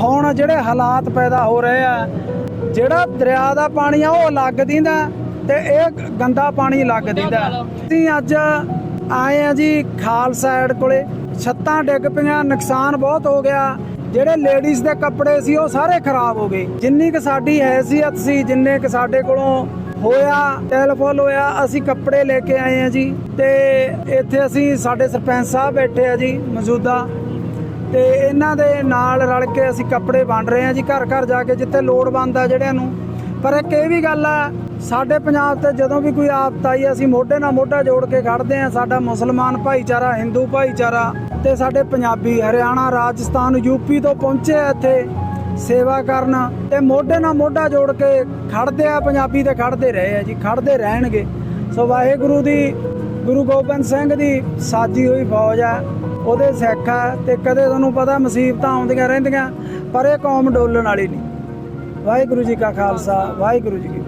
ਹੁਣ ਜਿਹੜੇ ਹਾਲਾਤ ਪੈਦਾ ਹੋ ਰਹੇ ਆ, ਜਿਹੜਾ ਦਰਿਆ ਦਾ ਪਾਣੀ ਆ, ਉਹ ਅਲੱਗ ਦਿੰਦਾ ਤੇ ਇਹ ਗੰਦਾ ਪਾਣੀ ਅਲੱਗ ਦਿੰਦਾ। ਅਸੀਂ ਅੱਜ ਆਏ ਆ ਜੀ ਖਾਲ ਸਾਈਡ ਕੋਲੇ, ਛੱਤਾਂ ਡਿੱਗ ਪਈਆਂ, ਨੁਕਸਾਨ ਬਹੁਤ ਹੋ ਗਿਆ। ਜਿਹੜੇ ਲੇਡੀਜ਼ ਦੇ ਕੱਪੜੇ ਸੀ, ਉਹ ਸਾਰੇ ਖਰਾਬ ਹੋ ਗਏ। ਜਿੰਨੀ ਕਿ ਸਾਡੀ ਹੈਸੀਅਤ ਸੀ, ਜਿੰਨੇ ਕਿ ਸਾਡੇ ਕੋਲੋਂ ਹੋਇਆ ਟੈਲੀਫੋਨ ਹੋਇਆ, ਅਸੀਂ ਕੱਪੜੇ ਲੈ ਕੇ ਆਏ ਆ ਜੀ। ਤੇ ਇੱਥੇ ਅਸੀਂ ਸਾਡੇ ਸਰਪੰਚ ਸਾਹਿਬ ਬੈਠੇ ਆ ਜੀ, ਮੌਜੂਦਾ। ਤੇ ਇਹਨਾਂ ਦੇ ਨਾਲ ਰਲ ਕੇ ਅਸੀਂ ਕੱਪੜੇ ਵੰਡ ਰਹੇ ਹਾਂ ਜੀ, ਘਰ ਘਰ ਜਾ ਕੇ ਜਿੱਥੇ ਲੋੜਵੰਦ ਆ ਜਿਹੜਿਆਂ ਨੂੰ। ਪਰ ਇੱਕ ਇਹ ਵੀ ਗੱਲ ਆ, ਸਾਡੇ ਪੰਜਾਬ ਤੇ ਜਦੋਂ ਵੀ ਕੋਈ ਆਫਤ ਆਈ, ਅਸੀਂ ਮੋਢੇ ਨਾਲ ਮੋਢਾ ਜੋੜ ਕੇ ਖੜਦੇ ਆ ਸਾਡਾ ਮੁਸਲਮਾਨ ਭਾਈਚਾਰਾ, ਹਿੰਦੂ ਭਾਈਚਾਰਾ ਤੇ ਸਾਡੇ ਪੰਜਾਬੀ, ਹਰਿਆਣਾ, ਰਾਜਸਥਾਨ ਯੂਪੀ ਤੋਂ ਪਹੁੰਚੇ ਇੱਥੇ ਸੇਵਾ ਕਰਨ ਤੇ ਮੋਢੇ ਨਾਲ ਮੋਢਾ ਜੋੜ ਕੇ ਖੜਦੇ ਆ, ਪੰਜਾਬੀ ਤੇ ਖੜਦੇ ਰਹੇ ਆ ਜੀ, ਖੜਦੇ ਰਹਿਣਗੇ। ਸੋ ਵਾਹਿਗੁਰੂ ਦੀ, ਗੁਰੂ ਗੋਬਿੰਦ ਸਿੰਘ ਦੀ ਸਾਜੀ ਹੋਈ ਫੌਜ ਆ। ਉਹਦੇ ਸਿੱਖ ਆ ਤੇ ਕਦੇ ਤੁਹਾਨੂੰ ਪਤਾ ਮੁਸੀਬਤਾਂ ਆਉਂਦੀਆਂ ਰਹਿੰਦੀਆਂ, ਪਰ ਇਹ ਕੌਮ ਡੋਲਣ ਵਾਲੀ ਨਹੀਂ। ਵਾਹਿਗੁਰੂ ਜੀ ਕਾ ਖਾਲਸਾ, ਵਾਹਿਗੁਰੂ ਜੀ ਕੀ